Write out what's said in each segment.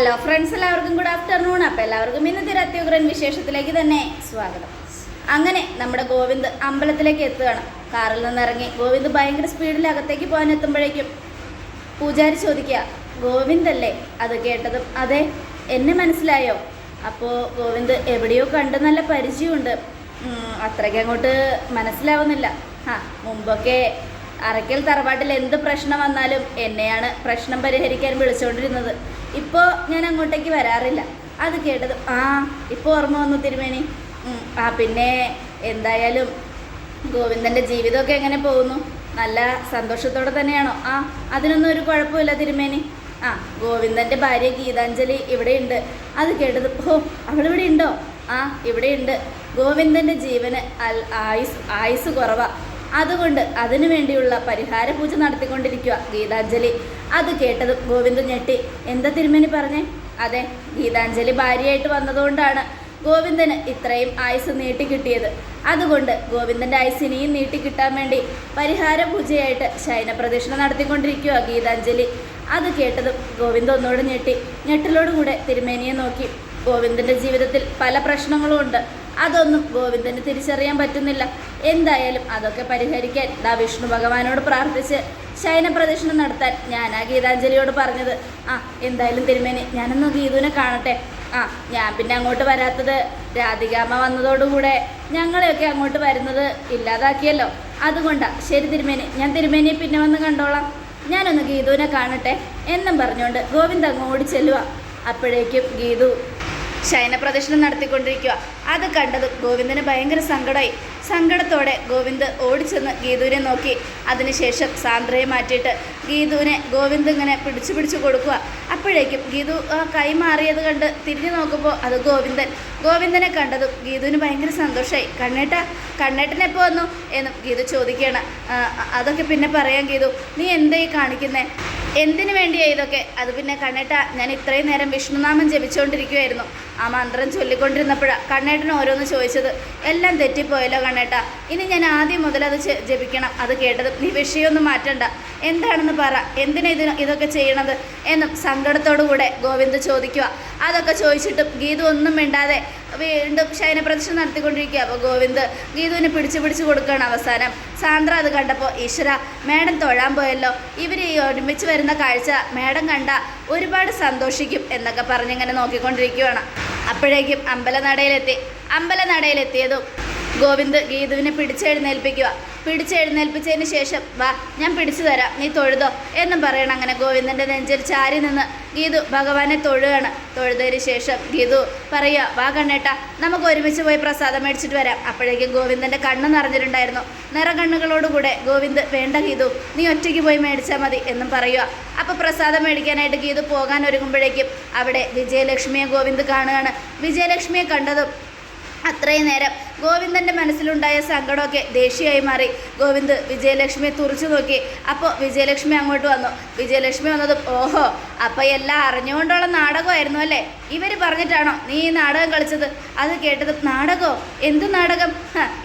Hello friends എല്ലാവർക്കും good afternoon. അപ്പോൾ എല്ലാവർക്കും ഇന്നത്തെ ഒരു അത്യുഗ്രൻ വിശേഷത്തിലേക്ക് തന്നെ സ്വാഗതം. അങ്ങനെ നമ്മുടെ ഗോവിന്ദ് അമ്പലത്തിലേക്ക് എത്തുകയാണ്. കാറിൽ നിന്ന് ഇറങ്ങി ഗോവിന്ദ് ഭയങ്കര സ്പീഡിൽ അകത്തേക്ക് പോകാൻ എത്തുമ്പോഴേക്കും പൂജാരി ചോദിക്കുക ഗോവിന്ദല്ലേ അത് കേട്ടതും അതെ എന്നെ മനസ്സിലായോ? അപ്പോൾ ഗോവിന്ദ് എവിടെയോ കണ്ട് നല്ല പരിചയമുണ്ട്. അത്രയ്ക്ക് അങ്ങോട്ട് മനസ്സിലാവുന്നില്ല. ആ മുമ്പൊക്കെ അറയ്ക്കൽ തറവാട്ടിൽ എന്ത് പ്രശ്നം വന്നാലും എന്നെയാണ് പ്രശ്നം പരിഹരിക്കാൻ വിളിച്ചുകൊണ്ടിരുന്നത് ഇപ്പോൾ ഞാൻ അങ്ങോട്ടേക്ക് വരാറില്ല. അത് കേട്ടത് ആ ഇപ്പോൾ ഓർമ്മ വന്നു തിരുമേനി. ആ പിന്നെ എന്തായാലും ഗോവിന്ദന്റെ ജീവിതമൊക്കെ എങ്ങനെ പോകുന്നു? നല്ല സന്തോഷത്തോടെ തന്നെയാണോ? ആ അതിനൊന്നും ഒരു കുഴപ്പമില്ല തിരുമേനി. ആ ഗോവിന്ദന്റെ ഭാര്യ ഗീതാഞ്ജലി ഇവിടെയുണ്ട്. അത് കേട്ടത് ഓ അവളിവിടെ ഉണ്ടോ ആ ഇവിടെയുണ്ട്. ഗോവിന്ദന്റെ ജീവന് ആയുസ് ആയുസ് കുറവാ. അതുകൊണ്ട് അതിനു വേണ്ടിയുള്ള പരിഹാര പൂജ നടത്തിക്കൊണ്ടിരിക്കുക ഗീതാഞ്ജലി. അത് കേട്ടത് ഗോവിന്ദൻ ഞെട്ടി. എന്താ തിരുമേനി പറഞ്ഞേ? അതെ ഗീതാഞ്ജലി ഭാര്യയായിട്ട് വന്നതുകൊണ്ടാണ് ഗോവിന്ദന് ഇത്രയും ആയുസ് നീട്ടിക്കിട്ടിയത് അതുകൊണ്ട് ഗോവിന്ദന്റെ ആയുസ് ഇനിയും നീട്ടിക്കിട്ടാൻ വേണ്ടി പരിഹാര പൂജയായിട്ട് ശയന പ്രദക്ഷിണ നടത്തിക്കൊണ്ടിരിക്കുക ഗീതാഞ്ജലി. അത് കേട്ടതും ഗോവിന്ദ ഒന്നോട് ഞെട്ടി. ഞെട്ടലോടുകൂടെ തിരുമേനിയെ നോക്കി. ഗോവിന്ദന്റെ ജീവിതത്തിൽ പല പ്രശ്നങ്ങളും ഉണ്ട്. അതൊന്നും ഗോവിന്ദന് തിരിച്ചറിയാൻ പറ്റുന്നില്ല. എന്തായാലും അതൊക്കെ പരിഹരിക്കാൻ ദാ വിഷ്ണു ഭഗവാനോട് പ്രാർത്ഥിച്ച് ശയന പ്രദക്ഷിണം നടത്താൻ ഞാൻ ആ ഗീതാഞ്ജലിയോട് പറഞ്ഞത്. ആ എന്തായാലും തിരുമേനി ഞാനൊന്ന് ഗീതുവിനെ കാണട്ടെ. ആ ഞാൻ പിന്നെ അങ്ങോട്ട് വരാത്തത് രാധികാമ്മ വന്നതോടുകൂടെ ഞങ്ങളെയൊക്കെ അങ്ങോട്ട് വരുന്നത് ഇല്ലാതാക്കിയല്ലോ. അതുകൊണ്ടാ ശരി തിരുമേനി ഞാൻ തിരുമേനിയെ പിന്നെ വന്ന് കണ്ടോളാം. ഞാനൊന്ന് ഗീതുവിനെ കാണട്ടെ എന്നും പറഞ്ഞുകൊണ്ട് ഗോവിന്ദ് അങ്ങ് ഓടിച്ചെല്ലുക അപ്പോഴേക്കും ഗീതു ശയനപ്രദക്ഷിണം നടത്തിക്കൊണ്ടിരിക്കുക. അത് കണ്ടത് ഗോവിന്ദന് ഭയങ്കര സങ്കടമായി സങ്കടത്തോടെ ഗോവിന്ദ് ഓടിച്ചെന്ന് ഗീതുവിനെ നോക്കി. അതിനുശേഷം സാന്ദ്രയെ മാറ്റിയിട്ട് ഗീതുവിനെ ഗോവിന്ദ് ഇങ്ങനെ പിടിച്ചു പിടിച്ചു കൊടുക്കുക. അപ്പോഴേക്കും ഗീതു ആ കൈ മാറിയത് കണ്ട് തിരിഞ്ഞു നോക്കുമ്പോൾ അത് ഗോവിന്ദൻ. ഗോവിന്ദനെ കണ്ടതും ഗീതുവിന് ഭയങ്കര സന്തോഷമായി കണ്ണേട്ട കണ്ണേട്ടൻ എപ്പോൾ വന്നു? എന്നും ഗീതു ചോദിക്കുകയാണ്. "ആ, അതൊക്കെ പിന്നെ പറയാം ഗീതു. നീ എന്തായി കാണിക്കുന്നേ? എന്തിനു വേണ്ടിയാണ് ഇതൊക്കെ? അത് പിന്നെ കണ്ണേട്ട ഞാൻ ഇത്രയും നേരം വിഷ്ണുനാമം ജപിച്ചുകൊണ്ടിരിക്കുമായിരുന്നു ആ മന്ത്രം ചൊല്ലിക്കൊണ്ടിരുന്നപ്പോഴാണ് കണ്ണേട്ടന് ഓരോന്ന് ചോദിച്ചത് എല്ലാം തെറ്റിപ്പോയല്ലോ കണ്ണേട്ട ഇനി ഞാൻ ആദ്യം മുതൽ അത് ജപിക്കണം. അത് കേട്ടത് നീ വിഷയമൊന്നും മാറ്റണ്ട. എന്താണെന്ന് പറ എന്തിനാ ഇതിന് ഇതൊക്കെ ചെയ്യണത്? എന്നും സങ്കടത്തോടു കൂടെ ഗോവിന്ദ് ചോദിക്കുക അതൊക്കെ ചോദിച്ചിട്ടും ഗീത ഒന്നും മിണ്ടാതെ വീണ്ടും ശയനപ്രദക്ഷിണം നടത്തിക്കൊണ്ടിരിക്കുക അപ്പോൾ ഗോവിന്ദ് ഗീതുവിനെ പിടിച്ചു പിടിച്ച് കൊടുക്കുകയാണ് അവസാനം. സാന്ദ്ര അത് കണ്ടപ്പോൾ ഈശ്വര മേഡം തൊഴാൻ പോയല്ലോ. ഇവർ ഈ ഒരുമിച്ച് വരുന്ന കാഴ്ച മേഡം കണ്ട ഒരുപാട് സന്തോഷിക്കും എന്നൊക്കെ പറഞ്ഞിങ്ങനെ നോക്കിക്കൊണ്ടിരിക്കുകയാണ്. അപ്പോഴേക്കും അമ്പലനടയിലെത്തി. അമ്പലനടയിലെത്തിയതും ഗോവിന്ദ് ഗീതുവിനെ പിടിച്ചെഴുന്നേൽപ്പിക്കുക. പിടിച്ചെഴുന്നേൽപ്പിച്ചതിന് ശേഷം വാ ഞാൻ പിടിച്ചു തരാം നീ തൊഴുതോ എന്നും പറയണം അങ്ങനെ ഗോവിന്ദന്റെ നെഞ്ചിൽ ചാരി നിന്ന് ഗീതു ഭഗവാനെ തൊഴുകയാണ്. തൊഴുതതിന് ശേഷം ഗീതു പറയുക വാ കണ്ണേട്ട നമുക്ക് ഒരുമിച്ച് പോയി പ്രസാദം മേടിച്ചിട്ട് വരാം. അപ്പോഴേക്കും ഗോവിന്ദന്റെ കണ്ണ് നിറഞ്ഞിട്ടുണ്ടായിരുന്നു. നിറകണ്ണുകളോടുകൂടെ ഗോവിന്ദ് വേണ്ട ഗീതു നീ ഒറ്റയ്ക്ക് പോയി മേടിച്ചാൽ മതി എന്നും പറയുക. അപ്പോൾ പ്രസാദം മേടിക്കാനായിട്ട് ഗീതു പോകാൻ ഒരുങ്ങുമ്പോഴേക്കും അവിടെ വിജയലക്ഷ്മിയെ ഗോവിന്ദ് കാണുകയാണ്. വിജയലക്ഷ്മിയെ കണ്ടതും അത്രയും നേരം ഗോവിന്ദന്റെ മനസ്സിലുണ്ടായ സങ്കടമൊക്കെ ദേഷ്യമായി മാറി. ഗോവിന്ദ് വിജയലക്ഷ്മിയെ തുറച്ചു നോക്കി. അപ്പോൾ വിജയലക്ഷ്മി അങ്ങോട്ട് വന്നു. വിജയലക്ഷ്മി വന്നതും ഓഹോ അപ്പോൾ എല്ലാം അറിഞ്ഞുകൊണ്ടുള്ള നാടകമായിരുന്നു അല്ലേ? ഇവർ പറഞ്ഞിട്ടാണോ നീ ഈ നാടകം കളിച്ചത്? അത് കേട്ടത് നാടകമോ എന്ത് നാടകം?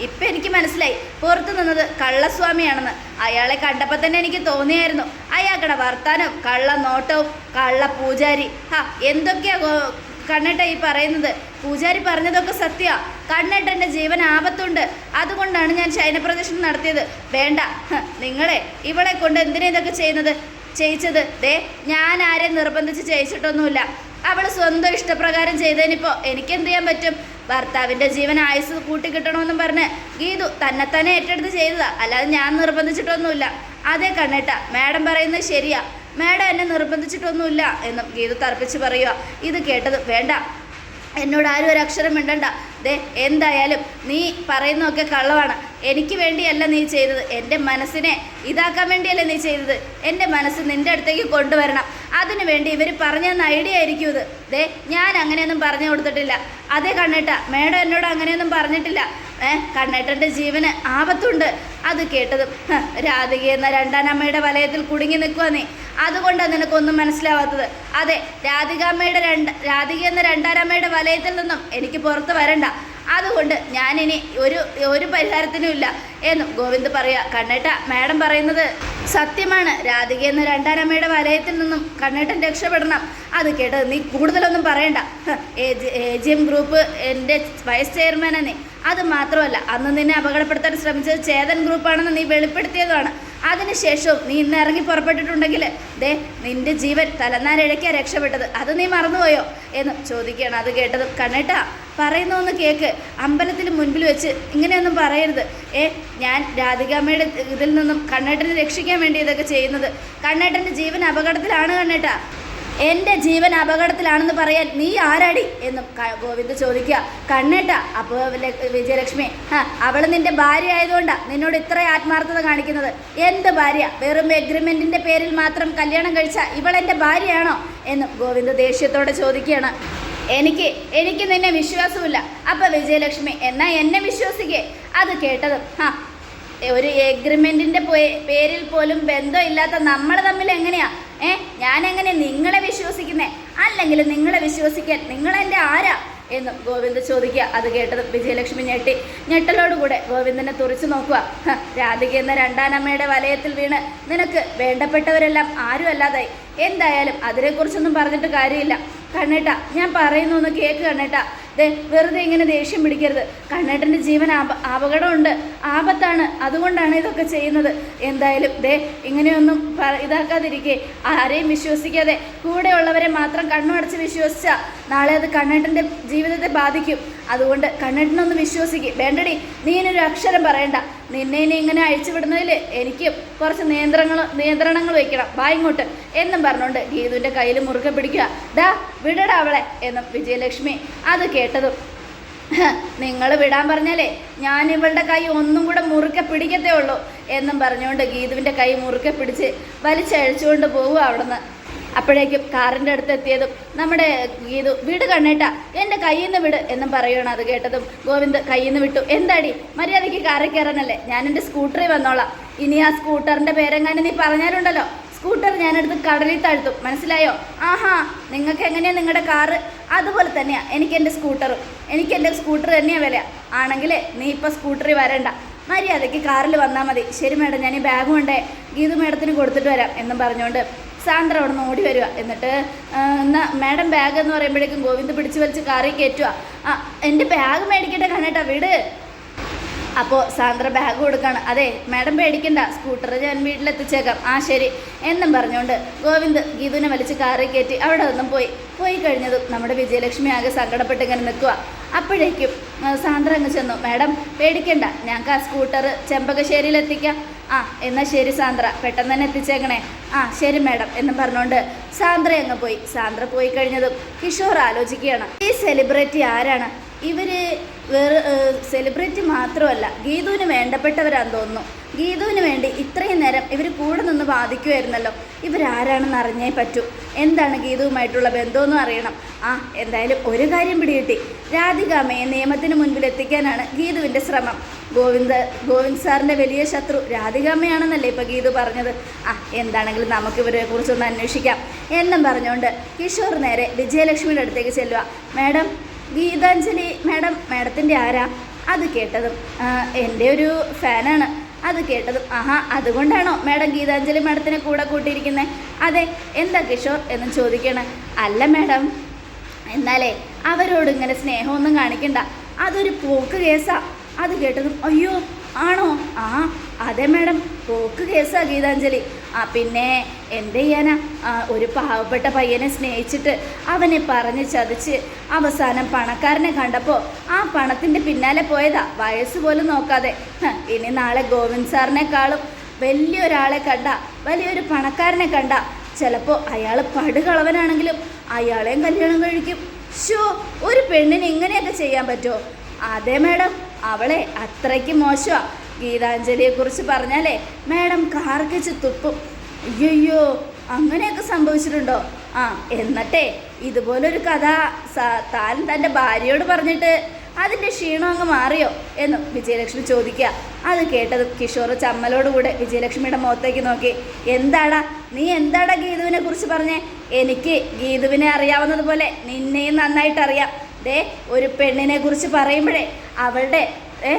ഇപ്പം എനിക്ക് മനസ്സിലായി. പുറത്തു നിന്നത് കള്ളസ്വാമിയാണെന്ന്. അയാളെ കണ്ടപ്പോൾ തന്നെ എനിക്ക് തോന്നിയായിരുന്നു. അയാൾക്കടെ വർത്താനം കള്ള നോട്ടവും കള്ള പൂജാരി ഹാ എന്തൊക്കെയാ കണ്ണേട്ട ഈ പറയുന്നത്? പൂജാരി പറഞ്ഞതൊക്കെ സത്യ. കണ്ണേട്ടന്റെ ജീവൻ ആപത്തുണ്ട്. അതുകൊണ്ടാണ് ഞാൻ ശയനപ്രദർശനം നടത്തിയത്. വേണ്ട. നിങ്ങളെ ഇവളെ കൊണ്ട് എന്തിനാ ഇതൊക്കെ ചെയ്യുന്നത്? ചെയ്യിച്ചത്? ദേ ഞാൻ ആരെ നിർബന്ധിച്ച് ചെയ്യിച്ചിട്ടൊന്നുമില്ല. അവൾ സ്വന്തം ഇഷ്ടപ്രകാരം ചെയ്തതിനിപ്പോൾ എനിക്ക് എന്ത് ചെയ്യാൻ പറ്റും? ഭർത്താവിന്റെ ജീവൻ ആയുസ് കൂട്ടിക്കിട്ടണമെന്നും പറഞ്ഞ് ഗീതു തന്നെത്തന്നെ ഏറ്റെടുത്ത് ചെയ്തതാ. അല്ലാതെ ഞാൻ നിർബന്ധിച്ചിട്ടൊന്നുമില്ല. അതേ കണ്ണേട്ട. മാഡം പറയുന്നത് ശരിയാ. മാഡം എന്നെ നിർബന്ധിച്ചിട്ടൊന്നുമില്ല എന്നും ഗീതു തർപ്പിച്ച് പറയുക ഇത് കേട്ടത് വേണ്ട. എന്നോട് ആരും ഒരു അക്ഷരം മിണ്ടണ്ട. ദേ എന്തായാലും നീ പറയുന്നതൊക്കെ കള്ളമാണ് എനിക്ക് വേണ്ടിയല്ല നീ ചെയ്തത്. എന്റെ മനസ്സിനെ ഇതാക്കാൻ വേണ്ടിയല്ല നീ ചെയ്തത്. എന്റെ മനസ്സ് നിന്റെ അടുത്തേക്ക് കൊണ്ടുവരണം. അതിനു വേണ്ടി ഇവർ പറഞ്ഞു ഐഡിയ ആയിരിക്കും ഇത്. ദേ ഞാൻ അങ്ങനെയൊന്നും പറഞ്ഞു കൊടുത്തിട്ടില്ല. അതേ കണ്ണേട്ട മേഡം എന്നോട് അങ്ങനെയൊന്നും പറഞ്ഞിട്ടില്ല. ഏഹ് കണ്ണേട്ടന്റെ ജീവന് ആപത്തുണ്ട്. അത് കേട്ടതും രാധിക എന്ന രണ്ടാനമ്മയുടെ വലയത്തിൽ കുടുങ്ങി നിൽക്കുക നീ. അതുകൊണ്ടാണ് നിനക്കൊന്നും മനസ്സിലാവാത്തത്. അതെ രാധികാമ്മയുടെ രണ്ട് രാധിക എന്ന രണ്ടാരമ്മയുടെ വലയത്തിൽ നിന്നും എനിക്ക് പുറത്ത് വരണ്ട. അതുകൊണ്ട് ഞാനിനി ഒരു ഒരു പരിഹാരത്തിനും ഇല്ല എന്നും ഗോവിന്ദ് പറയുക കണ്ണേട്ട മാഡം പറയുന്നത് സത്യമാണ്. രാധിക എന്ന രണ്ടാനമ്മയുടെ വലയത്തിൽ നിന്നും കണ്ണേട്ടൻ രക്ഷപ്പെടണം. അത് കേട്ടത് നീ കൂടുതലൊന്നും പറയണ്ട. എ ജി എം ഗ്രൂപ്പ് എന്റെ വൈസ് ചെയർമാനാണ് നീ. അത് മാത്രമല്ല അന്ന് നിന്നെ അപകടപ്പെടുത്താൻ ശ്രമിച്ചത് ചേതൻ ഗ്രൂപ്പാണെന്ന് നീ വെളിപ്പെടുത്തിയതാണ് അതിനുശേഷവും നീ ഇന്ന് ഇറങ്ങി പുറപ്പെട്ടിട്ടുണ്ടെങ്കിൽ ദേ നിന്റെ ജീവൻ തലനാരിഴയ്ക്കാ രക്ഷപ്പെട്ടത്. അത് നീ മറന്നുപോയോ? എന്ന് ചോദിക്കുകയാണ് അത് കേട്ടതും കണ്ണേട്ടാ പറയുന്ന ഒന്ന് കേക്ക്. അമ്പലത്തിന് മുൻപിൽ വെച്ച് ഇങ്ങനെയൊന്നും പറയരുത്. ഏ ഞാൻ രാധികാമ്മയുടെ ഇതിൽ നിന്നും കണ്ണേട്ടനെ രക്ഷിക്കാൻ വേണ്ടി ഇതൊക്കെ ചെയ്യുന്നത്. കണ്ണേട്ടന്റെ ജീവൻ അപകടത്തിലാണ് കണ്ണേട്ടാ. എന്റെ ജീവൻ അപകടത്തിലാണെന്ന് പറയാൻ നീ ആരാടി? എന്നും ഗോവിന്ദ് ചോദിക്കുക. കണ്ണേട്ട അപ്പോൾ വിജയലക്ഷ്മി അവൾ നിന്റെ ഭാര്യ ആയതുകൊണ്ടാ നിന്നോട് ഇത്ര ആത്മാർത്ഥത കാണിക്കുന്നത്. എന്ത് ഭാര്യ? വെറും എഗ്രിമെന്റിന്റെ പേരിൽ മാത്രം കല്യാണം കഴിച്ച ഇവളെന്റെ ഭാര്യയാണോ? എന്നും ഗോവിന്ദ് ദേഷ്യത്തോടെ ചോദിക്കുകയാണ്. എനിക്ക് എനിക്ക് നിന്നെ വിശ്വാസമില്ല അപ്പൊ വിജയലക്ഷ്മി എന്നാ എന്നെ വിശ്വസിക്കേ? അത് കേട്ടതും ഹാ ഒരു എഗ്രിമെന്റിന്റെ പേരിൽ പോലും ബന്ധമില്ലാത്ത നമ്മൾ തമ്മിൽ എങ്ങനെയാ? ഏ ഞാൻ എങ്ങനെ നിങ്ങളെ വിശ്വസിക്കുന്നേ? അല്ലെങ്കിൽ നിങ്ങളെ വിശ്വസിക്കാൻ നിങ്ങൾ എന്റെ ആരാ? എന്ന് ഗോവിന്ദ് ചോദിക്കുക. അത് കേട്ടത് വിജയലക്ഷ്മി ഞെട്ടി. ഞെട്ടലോടുകൂടെ ഗോവിന്ദനെ തുറച്ചു നോക്കുക. രാധിക എന്ന രണ്ടാനമ്മയുടെ വലയത്തിൽ വീണ്. നിനക്ക് വേണ്ടപ്പെട്ടവരെല്ലാം ആരും അല്ലാതായി എന്തായാലും അതിനെക്കുറിച്ചൊന്നും പറഞ്ഞിട്ട് കാര്യമില്ല. കണ്ണേട്ട ഞാൻ പറയുന്നു ഒന്ന് കേക്ക് കണ്ണേട്ട. ദേ വെറുതെ ഇങ്ങനെ ദേഷ്യം പിടിക്കരുത്. കണ്ണേട്ടന്റെ ജീവൻ ആപ അപകടമുണ്ട്. ആപത്താണ്. അതുകൊണ്ടാണ് ഇതൊക്കെ ചെയ്യുന്നത്. എന്തായാലും ദേ ഇങ്ങനെയൊന്നും ഇതാക്കാതിരിക്കെ. ആരെയും വിശ്വസിക്കാതെ കൂടെയുള്ളവരെ മാത്രം കണ്ണുമടച്ച് വിശ്വസിച്ചാൽ നാളെ അത് കണ്ണേട്ടന്റെ ജീവിതത്തെ ബാധിക്കും. അതുകൊണ്ട് കണ്ണേട്ടനൊന്ന് വിശ്വസിക്കും. വേണ്ടടി നീ ഇനൊരു അക്ഷരം പറയണ്ട. നിന്നെ ഇനി ഇങ്ങനെ അഴിച്ചുവിടുന്നതിൽ എനിക്ക് കുറച്ച് നിയന്ത്രണങ്ങൾ നിയന്ത്രണങ്ങൾ വയ്ക്കണം വാ ഇങ്ങോട്ട്. എന്നും പറഞ്ഞുകൊണ്ട് ഗീതുവിന്റെ കയ്യിൽ മുറുകെ പിടിക്കുക. ഡാ വിടടാ അവളെ എന്നും വിജയലക്ഷ്മി അത് കേട്ടതും. നിങ്ങൾ വിടാൻ പറഞ്ഞാലേ ഞാൻ ഇവളുടെ കൈ ഒന്നും കൂടെ മുറുക്കെ പിടിക്കത്തേ ഉള്ളൂ എന്നും പറഞ്ഞുകൊണ്ട് ഗീതുവിന്റെ കൈ മുറുക്കെ പിടിച്ച് വലിച്ചഴിച്ചുകൊണ്ട് പോവുക അവിടുന്ന്. അപ്പോഴേക്കും കാറിന്റെ അടുത്ത് എത്തിയതും നമ്മുടെ ഗീതു വിട് കണ്ണേട്ട എന്റെ കയ്യിൽ നിന്ന് വിട് എന്നും പറയുകയാണ് അത് കേട്ടതും. ഗോവിന്ദ് കയ്യിൽ നിന്ന് വിട്ടു. എന്താടി മര്യാദയ്ക്ക് കാറിൽ കയറാനല്ലേ ഞാൻ എന്റെ സ്കൂട്ടറിൽ വന്നോളാം. ഇനി ആ സ്കൂട്ടറിന്റെ പേരെങ്ങാനും നീ പറഞ്ഞാലുണ്ടല്ലോ? സ്കൂട്ടർ ഞാനെടുത്ത് കടലിൽ താഴ്ത്തും. മനസ്സിലായോ? ആഹാ നിങ്ങൾക്ക് എങ്ങനെയാണ് നിങ്ങളുടെ കാറ്? അതുപോലെ തന്നെയാണ് എനിക്ക് എന്റെ സ്കൂട്ടറും. എനിക്ക് എന്റെ സ്കൂട്ടർ തന്നെയാണ് വില. ആണെങ്കിൽ നീ ഇപ്പോൾ സ്കൂട്ടറിൽ വരണ്ട. മര്യാദയ്ക്ക് കാറിൽ വന്നാൽ മതി. ശരി മേഡം ഞാൻ ഈ ബാഗ് കൊണ്ടേ ഗീതു മേഡത്തിന് കൊടുത്തിട്ട് വരാം എന്നും പറഞ്ഞുകൊണ്ട് സാന്ദ്ര അവിടെ നിന്ന് ഓടി വരിക. എന്നിട്ട് എന്നാ മാഡം ബാഗ് എന്ന് പറയുമ്പോഴേക്കും ഗോവിന്ദ് പിടിച്ചു വലിച്ച് കാറി കയറ്റുക. എന്റെ ബാഗ് മേടിക്കട്ടെ കണ്ണേട്ടാ വിട്. അപ്പോൾ സാന്ദ്ര ബാഗ് കൊടുക്കണം. അതെ മാഡം പേടിക്കണ്ട. സ്കൂട്ടർ ഞാൻ വീട്ടിലെത്തിച്ചേക്കാം. ആ ശരി. എന്നും പറഞ്ഞുകൊണ്ട് ഗോവിന്ദ് ഗീതുവിനെ വലിച്ച് കാറിൽ കയറ്റി അവിടെ നിന്നും പോയി. പോയി കഴിഞ്ഞതും നമ്മുടെ വിജയലക്ഷ്മി ആകെ സങ്കടപ്പെട്ട് ഇങ്ങനെ നിൽക്കുക അപ്പോഴേക്കും സാന്ദ്ര അങ്ങ് ചെന്നു. മാഡം പേടിക്കണ്ട. ഞങ്ങൾക്ക് ആ സ്കൂട്ടർ ചെമ്പകശ്ശേരിയിൽ എത്തിക്കാം. ആ എന്നാൽ ശരി സാന്ദ്ര. പെട്ടെന്ന് തന്നെ എത്തിച്ചേക്കണേ. ആ ശരി മാഡം എന്നും പറഞ്ഞുകൊണ്ട് സാന്ദ്ര അങ്ങ് പോയി. സാന്ദ്ര പോയി കഴിഞ്ഞതും കിഷോർ ആലോചിക്കുകയാണ്. ഈ സെലിബ്രിറ്റി ആരാണ്? ഇവർ വേറെ സെലിബ്രിറ്റി മാത്രമല്ല ഗീതുവിന് വേണ്ടപ്പെട്ടവരാന്ന് തോന്നുന്നു. ഗീതുവിന് വേണ്ടി ഇത്രയും നേരം ഇവർ കൂടെ നിന്ന് ബാധിക്കുമായിരുന്നല്ലോ ഇവരാരാണെന്ന് അറിഞ്ഞേ പറ്റൂ. എന്താണ് ഗീതുവുമായിട്ടുള്ള ബന്ധമെന്നും അറിയണം. ആ എന്തായാലും ഒരു കാര്യം പിടികിട്ടി. രാധികാമയെ നിയമത്തിന് മുൻപിൽ എത്തിക്കാനാണ് ഗീതുവിന്റെ ശ്രമം. ഗോവിന്ദ ഗോവിന്ദ് സാറിന്റെ വലിയ ശത്രു രാധികാമയാണെന്നല്ലേ ഇപ്പോൾ ഗീതു പറഞ്ഞത്. ആ എന്താണെങ്കിലും നമുക്ക് ഇവരെ കുറിച്ചൊന്ന് അന്വേഷിക്കാം. എന്നും പറഞ്ഞുകൊണ്ട് കിഷോർ നേരെ വിജയലക്ഷ്മിയുടെ അടുത്തേക്ക് ചെല്ലുക മാഡം ഗീതാഞ്ജലി മാഡം മാഡത്തിന്റെ ആരാ? അത് കേട്ടതും എന്റെ ഒരു ഫാനാണ്. അത് കേട്ടതും ആഹാ അതുകൊണ്ടാണോ മാഡം ഗീതാഞ്ജലി മാഡത്തിനെ കൂടെ കൂട്ടിയിരിക്കുന്നത് അതെ എന്താ കിഷോർ എന്ന് ചോദിക്കണേ. അല്ല മാഡം എന്നാലേ അവരോട് ഇങ്ങനെ സ്നേഹമൊന്നും കാണിക്കണ്ട. അതൊരു പോക്ക് കേസാ. അത് കേട്ടതും അയ്യോ ആണോ? ആ അതെ മാഡം. പോക്ക് കേസാ ഗീതാഞ്ജലി. ആ പിന്നെ എന്ത് ചെയ്യാനാ? ഒരു പാവപ്പെട്ട പയ്യനെ സ്നേഹിച്ചിട്ട് അവനെ പറഞ്ഞ് ചതിച്ച് അവസാനം പണക്കാരനെ കണ്ടപ്പോൾ ആ പണത്തിന്റെ പിന്നാലെ പോയതാ. വയസ്സ് പോലും നോക്കാതെ. ഇനി നാളെ ഗോവിന്ദ് സാറിനെക്കാളും വലിയൊരാളെ കണ്ട വലിയൊരു പണക്കാരനെ കണ്ട. ചിലപ്പോൾ അയാൾ പടുകളവനാണെങ്കിലും അയാളെയും കല്യാണം കഴിക്കും. ഷോ ഒരു പെണ്ണിന് ഇങ്ങനെയൊക്കെ ചെയ്യാൻ പറ്റുമോ അതെ മാഡം അവളെ അത്രയ്ക്ക് മോശമാ. ഗീതാഞ്ജലിയെ കുറിച്ച് പറഞ്ഞാലേ മാഡം കാർക്കിച്ച് തുപ്പും. അയ്യോ അങ്ങനെയൊക്കെ സംഭവിച്ചിട്ടുണ്ടോ? ആ എന്നിട്ടേ ഇതുപോലൊരു കഥ താൻ തന്റെ ഭാര്യയോട് പറഞ്ഞിട്ട് അതിന്റെ ക്ഷീണം അങ്ങ് മാറിയോ? എന്ന് വിജയലക്ഷ്മി ചോദിക്കുക. അത് കേട്ടത് കിഷോർ ചമ്മലോടുകൂടെ വിജയലക്ഷ്മിയുടെ മുഖത്തേക്ക് നോക്കി. എന്താടാ നീ എന്താടാ ഗീതുവിനെ കുറിച്ച് പറഞ്ഞേ? എനിക്ക് ഗീതുവിനെ അറിയാവുന്നതുപോലെ നിന്നെയും നന്നായിട്ട് അറിയാം ദേ ഒരു പെണ്ണിനെ കുറിച്ച് പറയുമ്പോഴേ അവളുടെ ഏ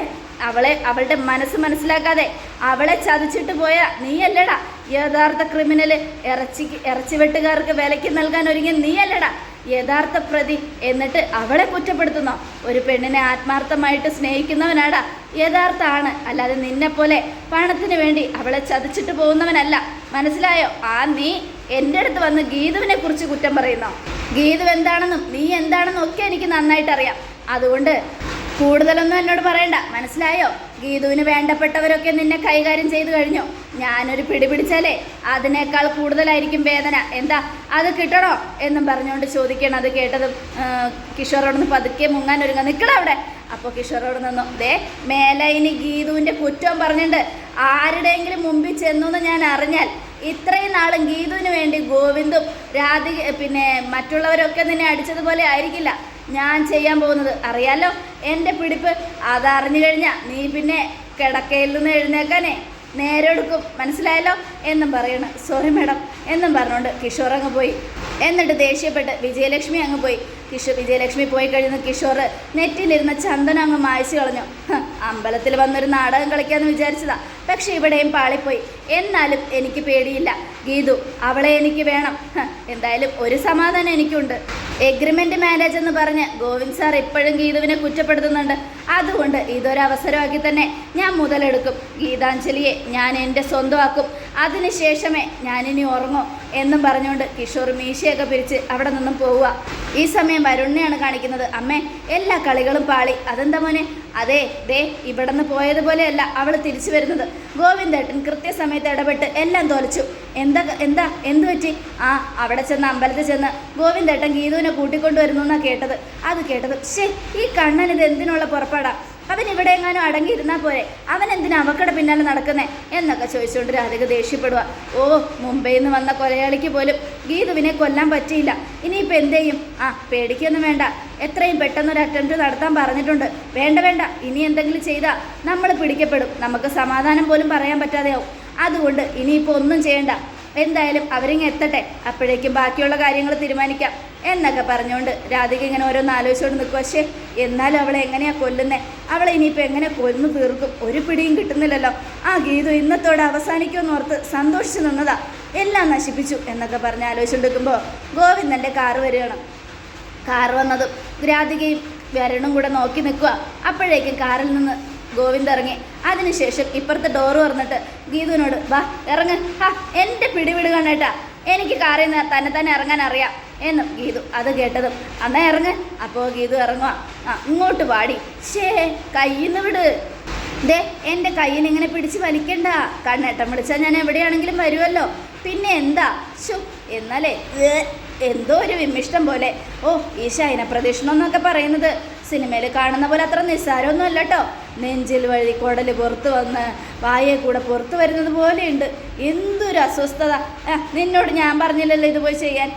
അവളെ അവളുടെ മനസ്സ് മനസ്സിലാക്കാതെ അവളെ ചതിച്ചിട്ട് പോയ നീയല്ലടാ. യഥാർത്ഥ ക്രിമിനൽ ഇറച്ചി ഇറച്ചി വെട്ടുകാർക്ക് വിലയ്ക്ക് നൽകാൻ ഒരുങ്ങി നീയല്ലടാ. യഥാർത്ഥ പ്രതി എന്നിട്ട് അവളെ കുറ്റപ്പെടുത്തുന്നു. ഒരു പെണ്ണിനെ ആത്മാർത്ഥമായിട്ട് സ്നേഹിക്കുന്നവനാടാ. യഥാർത്ഥ ആണ് അല്ലാതെ നിന്നെപ്പോലെ പണത്തിന് വേണ്ടി അവളെ ചതിച്ചിട്ട് പോകുന്നവനല്ല. മനസ്സിലായോ? ആ നീ എന്റെ അടുത്ത് വന്ന് ഗീതുവിനെ കുറിച്ച് കുറ്റം പറയുന്നു. ഗീതു എന്താണെന്നും നീ എന്താണെന്നും ഒക്കെ എനിക്ക് നന്നായിട്ട് അറിയാം അതുകൊണ്ട് കൂടുതലൊന്നും എന്നോട് പറയണ്ട. മനസ്സിലായോ? ഗീതുവിന് വേണ്ടപ്പെട്ടവരൊക്കെ നിന്നെ കൈകാര്യം ചെയ്തു കഴിഞ്ഞു. ഞാനൊരു പിടി പിടിച്ചാലേ അതിനേക്കാൾ കൂടുതലായിരിക്കും വേദന. എന്താ? അത് കിട്ടണോ? എന്നും പറഞ്ഞുകൊണ്ട് ചോദിക്കണം അത് കേട്ടതും കിഷോറോട് കിഷോറോടൊന്ന് പതുക്കെ മുങ്ങാൻ ഒരുങ്ങ നിൽക്കണം അവിടെ? അപ്പോൾ കിഷോറോട് നിന്നു. ദേ മേലെ ഇനി ഗീതുവിന്റെ കുറ്റവും പറഞ്ഞിട്ട് ആരുടെയെങ്കിലും മുമ്പിൽ ചെന്നു എന്ന് ഞാൻ അറിഞ്ഞാൽ ഇത്രയും നാളും ഗീതുവിന് വേണ്ടി ഗോവിന്ദും രാധിക പിന്നെ മറ്റുള്ളവരൊക്കെ നിന്നെ അടിച്ചതുപോലെ ആയിരിക്കില്ല. ഞാൻ ചെയ്യാൻ പോകുന്നത്. അറിയാലോ? എന്റെ പിടിപ്പ് അതറിഞ്ഞു കഴിഞ്ഞാൽ നീ പിന്നെ കിടക്കയിൽ നിന്ന് എഴുന്നേക്കാനേ നേരെ എടുക്കും മനസ്സിലായല്ലോ? എന്നും പറയണം. സോറി മാഡം എന്നും പറഞ്ഞുകൊണ്ട് കിഷോർ അങ്ങ് പോയി. എന്നിട്ട് ദേഷ്യപ്പെട്ട് വിജയലക്ഷ്മി അങ്ങ് പോയി. കിഷോർ വിജയലക്ഷ്മി പോയി കഴിയുന്ന കിഷോർ നെറ്റിലിരുന്ന ചന്ദനം അങ്ങ് മായ്ച്ചു കളഞ്ഞു. അമ്പലത്തിൽ വന്നൊരു നാടകം കളിക്കാമെന്ന് വിചാരിച്ചതാ. പക്ഷെ ഇവിടെയും പാളിപ്പോയി. എന്നാലും എനിക്ക് പേടിയില്ല. ഗീതു അവളെ എനിക്ക് വേണം. എന്തായാലും ഒരു സമാധാനം എനിക്കുണ്ട്. എഗ്രിമെന്റ് മാരേജ് എന്ന് പറഞ്ഞ് ഗോവിന്ദ് സാർ ഇപ്പോഴും ഗീതുവിനെ കുറ്റപ്പെടുത്തുന്നുണ്ട്. അതുകൊണ്ട് ഇതൊരു അവസരമാക്കി തന്നെ ഞാൻ മുതലെടുക്കും. ഗീതാഞ്ജലിയെ ഞാൻ എന്റെ സ്വന്തമാക്കും. അതിനുശേഷമേ ഞാനിനി ഉറങ്ങൂ എന്നും പറഞ്ഞുകൊണ്ട് കിഷോർ മീശയൊക്കെ പിരിച്ച് അവിടെ നിന്നും പോവുക. ഈ സമയം വരുണ്ണയാണ് കാണിക്കുന്നത്. അമ്മേ എല്ലാ കളികളും പാളി. അതെന്താ മോനെ? അതെ ദേ ഇവിടെ നിന്ന് പോയതുപോലെയല്ല അവൾ തിരിച്ചു വരുന്നത്. ഗോവിന്ദേട്ടൻ കൃത്യസമയത്ത് ഇടപെട്ട് എല്ലാം തോലച്ചു എന്താ എന്താ എന്ത് പറ്റി? ആ അവിടെ ചെന്ന് അമ്പലത്തിൽ ചെന്ന് ഗോവിന്ദേട്ടൻ ഗീതുവിനെ കൂട്ടിക്കൊണ്ടുവരുന്നു എന്നാണ് കേട്ടത്. അത് കേട്ടത് ശേ ഈ കണ്ണൻ ഇത് എന്തിനുള്ള പുറപ്പാടാ അവൻ ഇവിടെ എങ്ങാനും അടങ്ങിയിരുന്നാൽ പോരെ. അവൻ എന്തിനാ അവക്കടെ പിന്നാലെ നടക്കുന്നേ? എന്നൊക്കെ ചോദിച്ചുകൊണ്ട് രാധിക ദേഷ്യപ്പെടുക ഓ മുംബൈയിൽ നിന്ന് വന്ന കൊലയാളിക്ക് പോലും ഗീതുവിനെ കൊല്ലാൻ പറ്റിയില്ല. ഇനിയിപ്പോൾ ചെയ്യും? ആ പേടിക്കൊന്നും വേണ്ട. എത്രയും പെട്ടെന്നൊരു അറ്റംപ്റ്റ് നടത്താൻ പറഞ്ഞിട്ടുണ്ട്. വേണ്ട വേണ്ട. ഇനി എന്തെങ്കിലും ചെയ്താൽ നമ്മൾ പിടിക്കപ്പെടും. നമുക്ക് സമാധാനം പോലും പറയാൻ പറ്റാതെയാവും. അതുകൊണ്ട് ഇനിയിപ്പോൾ ഒന്നും ചെയ്യണ്ട. എന്തായാലും അവരിങ്ങ് എത്തട്ടെ. അപ്പോഴേക്കും ബാക്കിയുള്ള കാര്യങ്ങൾ തീരുമാനിക്കാം. എന്നൊക്കെ പറഞ്ഞുകൊണ്ട് രാധിക ഇങ്ങനെ ഓരോന്ന് ആലോചിച്ചുകൊണ്ട് നിൽക്കും. പക്ഷേ എന്നാലും അവളെ എങ്ങനെയാണ് കൊല്ലുന്നേ? അവളെ ഇനിയിപ്പോൾ എങ്ങനെ കൊന്നു തീർക്കും? ഒരു പിടിയും കിട്ടുന്നില്ലല്ലോ. ആ ഗീതു ഇന്നത്തോടെ അവസാനിക്കുമെന്ന് ഓർത്ത് സന്തോഷിച്ചു നിന്നതാ. എല്ലാം നശിപ്പിച്ചു എന്നൊക്കെ പറഞ്ഞ് ആലോചിച്ചുകൊണ്ട് നിൽക്കുമ്പോൾ ഗോവിന്ദന്റെ കാറ് വരികയാണ്. കാർ വന്നതും രാധികയും വരണും കൂടെ നോക്കി നിൽക്കുക അപ്പോഴേക്കും കാറിൽ നിന്ന് ഗോവിന്ദ് ഇറങ്ങി. അതിനുശേഷം ഇപ്പുറത്തെ ഡോർ തുറന്നിട്ട് ഗീതുവിനോട് വാ ഇറങ്ങ്. ഹാ എന്റെ പിടിവിട് കണ്ണേട്ടാ. എനിക്ക് കാറിൽ നിന്ന് തന്നെ തന്നെ ഇറങ്ങാൻ അറിയാം. എന്നും ഗീതു അത് കേട്ടതും അന്നാ ഇറങ്ങ്. അപ്പോൾ ഗീതു ഇറങ്ങുക ആ ഇങ്ങോട്ട് പാടി ഷേ കയ്യിന്ന് വിട്. ദേ എന്റെ കയ്യിൽ ഇങ്ങനെ പിടിച്ച് വലിക്കണ്ട. കണ്ണേട്ടം വിളിച്ചാൽ ഞാൻ എവിടെയാണെങ്കിലും വരുമല്ലോ പിന്നെ എന്താ? ഷു എന്നാലേ എന്തോ ഒരു വിമിഷ്ടം പോലെ. ഓ ഈ ശയന പ്രതീക്ഷണമെന്നൊക്കെ പറയുന്നത്. സിനിമയിൽ കാണുന്ന പോലെ അത്ര നിസ്സാരമൊന്നും നെഞ്ചിൽ വഴി കുടൽ പുറത്ത് വന്ന് വായെ കൂടെ പുറത്ത് വരുന്നത് പോലെയുണ്ട്. എന്തൊരു അസ്വസ്ഥത. നിന്നോട് ഞാൻ പറഞ്ഞില്ലല്ലോ ഇത് പോയി ചെയ്യാൻ.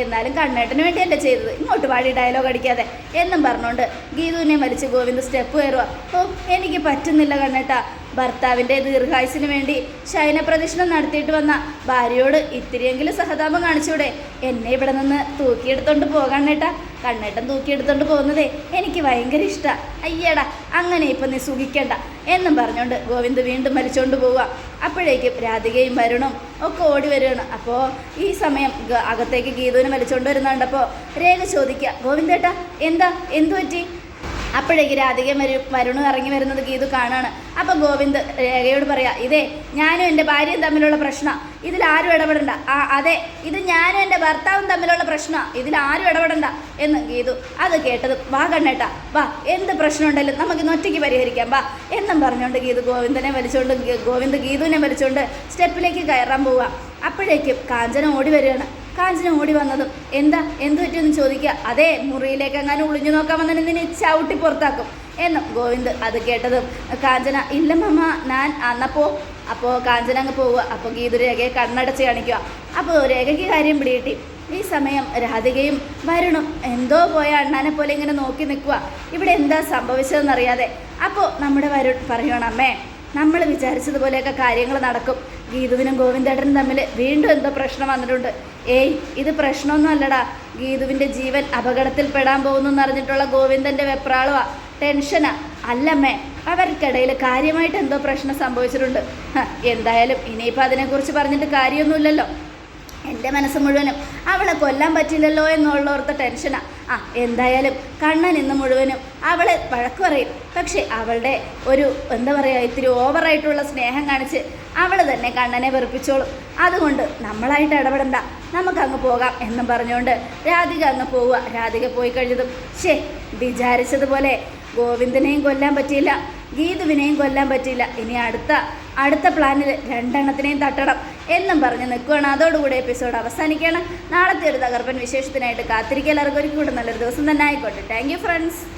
എന്നാലും കണ്ണേട്ടന് വേണ്ടിയല്ല ചെയ്തത്. ഇങ്ങോട്ട് പാടി ഡയലോഗ് അടിക്കാതെ. എന്നും പറഞ്ഞുകൊണ്ട് ഗീതുവിനെ വലിച്ച് ഗോവിന്ദ് സ്റ്റെപ്പ് കയറുക ഓ എനിക്ക് പറ്റുന്നില്ല കണ്ണേട്ടാ. ഭർത്താവിന്റെ ദീർഘായുസിന് വേണ്ടി ശയനപ്രദക്ഷിണം നടത്തിയിട്ട് വന്ന ഭാര്യയോട് ഇത്തിരിയെങ്കിലും സഹതാപം കാണിച്ചൂടെ. എന്നെ ഇവിടെ നിന്ന് തൂക്കിയെടുത്തോണ്ട് പോകാൻ നേട്ടാ കണ്ണേട്ടൻ തൂക്കിയെടുത്തോണ്ട് പോകുന്നതേ എനിക്ക് ഭയങ്കര ഇഷ്ടമാണ് അയ്യടാ അങ്ങനെ ഇപ്പം നീ സുഖിക്കണ്ട. എന്നും പറഞ്ഞുകൊണ്ട് ഗോവിന്ദ് വീണ്ടും മരിച്ചുകൊണ്ട് പോവുക. അപ്പോഴേക്കും രാധികയും വരുണും ഒക്കെ ഓടി വരികയാണ്. അപ്പോൾ ഈ സമയം അകത്തേക്ക് ഗീതുവിനെ മരിച്ചുകൊണ്ട് വരുന്നുണ്ടപ്പോൾ രേഖ ചോദിക്കുക ഗോവിന്ദേട്ടാ എന്താ? എന്തു പറ്റി? അപ്പോഴേക്ക് രാധിക മരു വരുണ് ഇറങ്ങി വരുന്നത് ഗീതു കാണാണ്. അപ്പം ഗോവിന്ദ് രേഖയോട് പറയാ ഇതേ ഞാനും എന്റെ ഭാര്യയും തമ്മിലുള്ള പ്രശ്നമാണ് ഇതിൽ ആരും ഇടപെടണ്ട. ആ അതെ ഇത് ഞാനും എന്റെ ഭർത്താവും തമ്മിലുള്ള പ്രശ്നമാണ് ഇതിൽ ആരും ഇടപെടണ്ട എന്ന് ഗീതു അത് കേട്ടത്. വാ കണ്ണേട്ടാ വാ എന്ത് പ്രശ്നമുണ്ടല്ലോ നമുക്ക് ഇന്ന് ഒറ്റയ്ക്ക് പരിഹരിക്കാം വാ. എന്നും പറഞ്ഞുകൊണ്ട് ഗീതു ഗോവിന്ദനെ വലിച്ചുകൊണ്ട് ഗോവിന്ദ് ഗീതുവിനെ വലിച്ചുകൊണ്ട് സ്റ്റെപ്പിലേക്ക് കയറാൻ പോവുക അപ്പോഴേക്കും കാഞ്ചന ഓടി വരികയാണ്. കാഞ്ചന ഓടി വന്നതും എന്താ എന്ത് പറ്റിയെന്ന് ചോദിക്കുക. അതെ മുറിയിലേക്ക് എങ്ങാനും ഒളിഞ്ഞു നോക്കാൻ വന്നാൽ നിന്നെ ചവിട്ടി പുറത്താക്കും? എന്നും ഗോവിന്ദ് അത് കേട്ടതും കാഞ്ചന ഇല്ല മമ്മ ഞാൻ അന്നപ്പോ അപ്പോൾ കാഞ്ചന അങ്ങ് പോവുക. അപ്പോൾ ഗീതു രേഖയെ കണ്ണടച്ച് കാണിക്കുക. അപ്പോൾ രേഖയ്ക്ക് കാര്യം പിടികിട്ടി. ഈ സമയം രാധികയും വരുണും എന്തോ പോയ അണ്ണാനെ പോലെ ഇങ്ങനെ നോക്കി നിൽക്കുക. ഇവിടെ എന്താ സംഭവിച്ചതെന്നറിയാതെ. അപ്പോൾ നമ്മുടെ വരുൺ പറയണമേ നമ്മൾ വിചാരിച്ചതുപോലെയൊക്കെ കാര്യങ്ങൾ നടക്കും. ഗീതുവിനും ഗോവിന്ദേട്ടനും തമ്മിൽ വീണ്ടും എന്തോ പ്രശ്നം വന്നിട്ടുണ്ട്. ഏയ് ഇത് പ്രശ്നമൊന്നും അല്ലടാ. ഗീതുവിന്റെ ജീവൻ അപകടത്തിൽ പെടാൻ പോകുന്നു എന്നറിഞ്ഞിട്ടുള്ള ഗോവിന്ദന്റെ വെപ്രാളുവാ ടെൻഷനാ. അല്ലമ്മേ അവർക്കിടയിൽ കാര്യമായിട്ട് എന്തോ പ്രശ്നം സംഭവിച്ചിട്ടുണ്ട്. എന്തായാലും ഇനിയിപ്പോൾ അതിനെക്കുറിച്ച് പറഞ്ഞിട്ട് കാര്യമൊന്നുമില്ലല്ലോ. എന്റെ മനസ്സ് മുഴുവനും അവളെ കൊല്ലാൻ പറ്റില്ലല്ലോ എന്നുള്ളോർത്ത ടെൻഷനാ. ആ എന്തായാലും കണ്ണൻ ഇന്ന് മുഴുവനും അവളെ വഴക്ക് പറയും. പക്ഷേ അവളുടെ ഒരു എന്താ പറയുക ഇത്തിരി ഓവറായിട്ടുള്ള സ്നേഹം കാണിച്ച് അവൾ തന്നെ കണ്ണനെ വെറുപ്പിച്ചോളും. അതുകൊണ്ട് നമ്മളായിട്ട് ഇടപെടണ്ട. നമുക്കങ്ങ് പോകാം എന്നും പറഞ്ഞുകൊണ്ട് രാധിക അങ്ങ് പോവുക. രാധിക പോയി കഴിഞ്ഞതും ശേ വിചാരിച്ചതുപോലെ ഗോവിന്ദനെയും കൊല്ലാൻ പറ്റിയില്ല ഗീതുവിനെയും കൊല്ലാൻ പറ്റിയില്ല. ഇനി അടുത്ത അടുത്ത പ്ലാനിൽ രണ്ടെണ്ണത്തിനെയും തട്ടണം എന്നും പറഞ്ഞ് നിൽക്കുകയാണ് അതോടുകൂടി എപ്പിസോഡ് അവസാനിക്കുകയാണ്. നാളത്തെ ഒരു തകർപ്പൻ വിശേഷത്തിനായിട്ട് കാത്തിരിക്കുക. എല്ലാവർക്കും ഒരു കൂടെ നല്ലൊരു ദിവസം തന്നെ ആയിക്കോട്ടെ. Thank friends